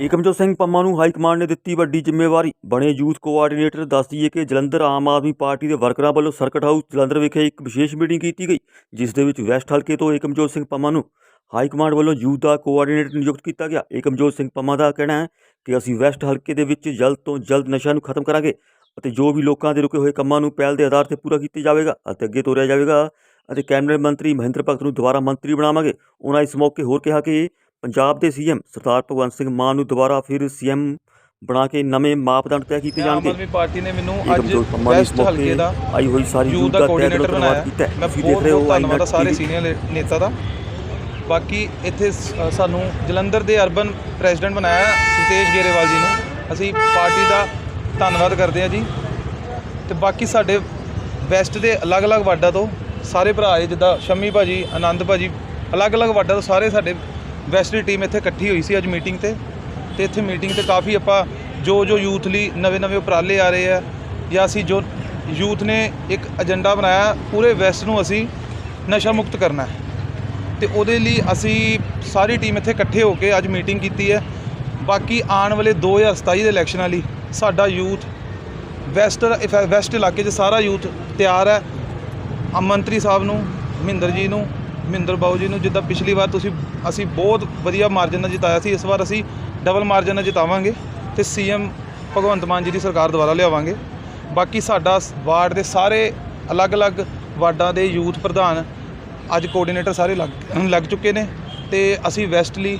ਏਕਮਜੋਤ ਸਿੰਘ ਪੰਮਾ ਨੂੰ high command ਨੇ ਦਿੱਤੀ ਵੱਡੀ ਜ਼ਿੰਮੇਵਾਰੀ। ਬਣੇ ਯੂਥ ਕੋਆਰਡੀਨੇਟਰ ਦੱਸ ਦਈਏ ਕਿ ਜਲੰਧਰ ਆਮ ਆਦਮੀ ਪਾਰਟੀ ਦੇ ਵਰਕਰਾਂ ਵੱਲੋਂ ਸਰਕਟ ਹਾਊਸ ਜਲੰਧਰ ਵਿਖੇ ਇੱਕ ਵਿਸ਼ੇਸ਼ ਮੀਟਿੰਗ ਕੀਤੀ ਗਈ, ਜਿਸ ਦੇ ਵਿੱਚ ਵੈਸਟ ਹਲਕੇ ਤੋਂ ਏਕਮਜੋਤ ਸਿੰਘ ਪੰਮਾ ਨੂੰ ਹਾਈ ਕਮਾਂਡ ਵੱਲੋਂ ਯੂਥ ਦਾ ਕੋਆਰਡੀਨੇਟਰ ਨਿਯੁਕਤ ਕੀਤਾ ਗਿਆ। ਏਕਮਜੋਤ ਸਿੰਘ ਪੰਮਾ ਦਾ ਕਹਿਣਾ ਹੈ ਕਿ ਅਸੀਂ ਵੈਸਟ ਹਲਕੇ ਦੇ ਵਿੱਚ ਜਲਦ ਤੋਂ ਜਲਦ ਨਸ਼ਾ ਨੂੰ ਖਤਮ ਕਰਾਂਗੇ ਅਤੇ ਜੋ ਵੀ ਲੋਕਾਂ ਦੇ ਰੁਕੇ ਹੋਏ ਕੰਮਾਂ ਨੂੰ ਪਹਿਲ ਦੇ ਆਧਾਰ ਤੇ ਪੂਰਾ ਕੀਤਾ ਜਾਵੇਗਾ ਅਤੇ ਅੱਗੇ ਤੋਰਿਆ ਜਾਵੇਗਾ ਅਤੇ ਕੈਬਨਿਟ ਮੰਤਰੀ ਮਹਿੰਦਰ ਭਗਤ ਨੂੰ ਦੁਬਾਰਾ ਮੰਤਰੀ ਬਣਾਵਾਂਗੇ। ਉਹਨਾਂ ਇਸ ਮੌਕੇ ਹੋਰ ਕਿਹਾ ਕਿ ਪੰਜਾਬ ਦੇ ਸੀਐਮ ਸਰਦਾਰ ਭਗਵੰਤ ਸਿੰਘ ਮਾਨ ਨੂੰ ਦੁਬਾਰਾ ਫਿਰ ਸੀਐਮ ਬਣਾ ਕੇ ਨਵੇਂ ਮਾਪਦੰਡ ਤੈਅ ਕੀਤੇ ਆਮ ਜਾਣਗੇ। ਆਦਮੀ ਪਾਰਟੀ ਨੇ ਮੈਨੂੰ ਅੱਜ ਨੇ ਵੈਸਟ ਹਲਕੇ ਦਾ ਆਈ ਹੋਈ ਸਾਰੀ ਯੂਥ ਦਾ ਕੋਆਰਡੀਨੇਟਰ ਬਣਾਇਆ ਧੰਨਵਾਦ ਕੀਤਾ ਹੈ। ਮੈਂ ਦੇਖ ਰਹੇ ਹੋ ਬਹੁਤ ਧੰਨਵਾਦ ਆ ਆਈਨੈਟ ਸਾਰੇ ਸੀਨੀਅਰ ਨੇਤਾ ਦਾ। ਬਾਕੀ ਇੱਥੇ ਸਾਨੂੰ ਜਲੰਧਰ ਦੇ ਅਰਬਨ ਪ੍ਰੈਜ਼ੀਡੈਂਟ ਬਣਾਇਆ ਸੁਤੇਸ਼ ਗੇਰੇਵਾਲ ਜੀ ਨੂੰ। ਅਸੀਂ ਪਾਰਟੀ ਦਾ ਧੰਨਵਾਦ ਕਰਦੇ ਹਾਂ ਜੀ। ਤੇ ਬਾਕੀ ਸਾਡੇ ਵੈਸਟ ਦੇ ਅਲੱਗ-ਅਲੱਗ ਵਾਰਡਾਂ ਤੋਂ ਸਾਰੇ ਭਰਾ ਜਿੱਦਾਂ ਸ਼ੰਮੀ ਭਾਜੀ ਆਨੰਦ ਭਾਜੀ ਅਲੱਗ-ਅਲੱਗ ਵਾਰਡਾਂ ਤੋਂ ਸਾਰੇ ਸਾਡੇ ਵੈਸਟ ਦੀ ਟੀਮ ਇੱਥੇ ਇਕੱਠੀ ਹੋਈ ਸੀ ਅੱਜ ਮੀਟਿੰਗ ਤੇ ਤੇ ਇੱਥੇ ਮੀਟਿੰਗ ਤੇ ਕਾਫੀ ਆਪਾਂ ਜੋ ਜੋ ਯੂਥ ਲਈ ਨਵੇਂ-ਨਵੇਂ ਉਪਰਾਲੇ ਆ ਰਹੇ ਆ, ਜਾਂ ਅਸੀਂ ਜੋ ਯੂਥ ਨੇ ਇੱਕ ਏਜੰਡਾ ਬਣਾਇਆ, ਪੂਰੇ ਵੈਸਟ ਨੂੰ ਅਸੀਂ ਨਸ਼ਾ ਮੁਕਤ ਕਰਨਾ ਹੈ। ਤੇ ਉਹਦੇ ਲਈ ਅਸੀਂ ਸਾਰੀ ਟੀਮ ਇੱਥੇ ਇਕੱਠੇ ਹੋ ਕੇ ਅੱਜ ਮੀਟਿੰਗ ਕੀਤੀ ਹੈ। ਬਾਕੀ ਆਉਣ ਵਾਲੇ 2027 ਦੇ ਇਲੈਕਸ਼ਨਾਂ ਲਈ ਸਾਡਾ ਯੂਥ ਵੈਸਟ ਵੈਸਟ ਇਲਾਕੇ 'ਚ ਸਾਰਾ ਯੂਥ ਤਿਆਰ ਹੈ। ਮੰਤਰੀ ਸਾਹਿਬ ਨੂੰ, ਮਹਿੰਦਰ ਜੀ ਨੂੰ ਮਹਿੰਦਰ ਬਾਊ ਜੀ ਨੂੰ ਜਿੱਦਾਂ ਪਿਛਲੀ ਵਾਰ ਤੁਸੀਂ, ਅਸੀਂ ਬਹੁਤ ਵਧੀਆ ਮਾਰਜਨ ਨਾਲ ਜਿਤਾਇਆ ਸੀ, ਇਸ ਵਾਰ ਅਸੀਂ ਡਬਲ ਮਾਰਜਨ ਨਾਲ ਜਿਤਾਵਾਂਗੇ ਤੇ ਸੀਐਮ ਭਗਵੰਤ ਮਾਨ ਜੀ ਦੀ ਸਰਕਾਰ ਦੁਆਰਾ ਲਿਆਵਾਂਗੇ। ਬਾਕੀ ਸਾਡਾ ਵਾਰਡ ਦੇ ਸਾਰੇ ਅਲੱਗ-ਅਲੱਗ ਵਾਰਡਾਂ ਦੇ ਯੂਥ ਪ੍ਰਧਾਨ ਅੱਜ ਕੋਆਰਡੀਨੇਟਰ ਸਾਰੇ ਲੱਗ ਲੱਗ ਚੁੱਕੇ ਨੇ ਤੇ ਅਸੀਂ ਵੈਸਟਲੀ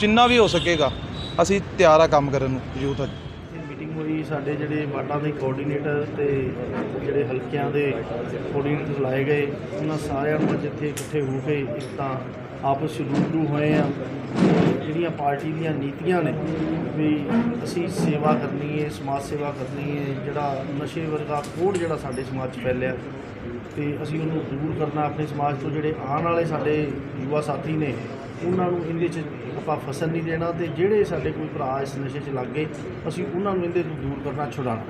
ਜਿੰਨਾ ਵੀ ਹੋ ਸਕੇਗਾ, ਅਸੀਂ ਤਿਆਰ ਆ ਕੰਮ ਕਰਨ ਨੂੰ ਯੂਥ ਅੱਜ। ਕੋਈ ਸਾਡੇ ਜਿਹੜੇ ਵਾਰਡਾਂ ਦੇ ਕੋਆਰਡੀਨੇਟਰ ਤੇ ਜਿਹੜੇ ਹਲਕਿਆਂ ਦੇ ਕੋਆਰਡੀਨੇਟਰ ਲਾਏ ਗਏ, ਉਹਨਾਂ ਸਾਰਿਆਂ ਨੂੰ ਅੱਜ ਇੱਥੇ ਇਕੱਠੇ ਹੋ ਕੇ ਇੱਕ ਤਾਂ ਆਪਸ ਵਿੱਚ ਰੂਬਰੂ ਹੋਏ ਆ ਜਿਹੜੀਆਂ ਪਾਰਟੀ ਦੀਆਂ ਨੀਤੀਆਂ ਨੇ ਵੀ ਅਸੀਂ ਸੇਵਾ ਕਰਨੀ ਹੈ, ਸਮਾਜ ਸੇਵਾ ਕਰਨੀ ਹੈ, ਜਿਹੜਾ ਨਸ਼ੇ ਵਰਗਾ ਕੋੜ ਜਿਹੜਾ ਸਾਡੇ ਸਮਾਜ 'ਚ ਫੈਲਿਆ, ਤੇ ਅਸੀਂ ਉਹਨੂੰ ਦੂਰ ਕਰਨਾ, ਆਪਣੇ ਸਮਾਜ ਤੋਂ ਜਿਹੜੇ ਆਉਣ ਵਾਲੇ ਸਾਡੇ ਯੁਵਾ ਸਾਥੀ ਨੇ ਉਹਨਾਂ ਨੂੰ ਇਹਦੇ 'ਚ ਆਪਾਂ ਫਸਣ ਨਹੀਂ ਦੇਣਾ ਤੇ ਜਿਹੜੇ ਸਾਡੇ ਕੋਈ ਭਰਾ ਇਸ ਨਸ਼ੇ 'ਚ ਲੱਗ ਗਏ, ਅਸੀਂ ਉਹਨਾਂ ਨੂੰ ਇਹਦੇ ਤੋਂ ਦੂਰ ਕਰਨਾ, ਛੁਡਾਉਣਾ।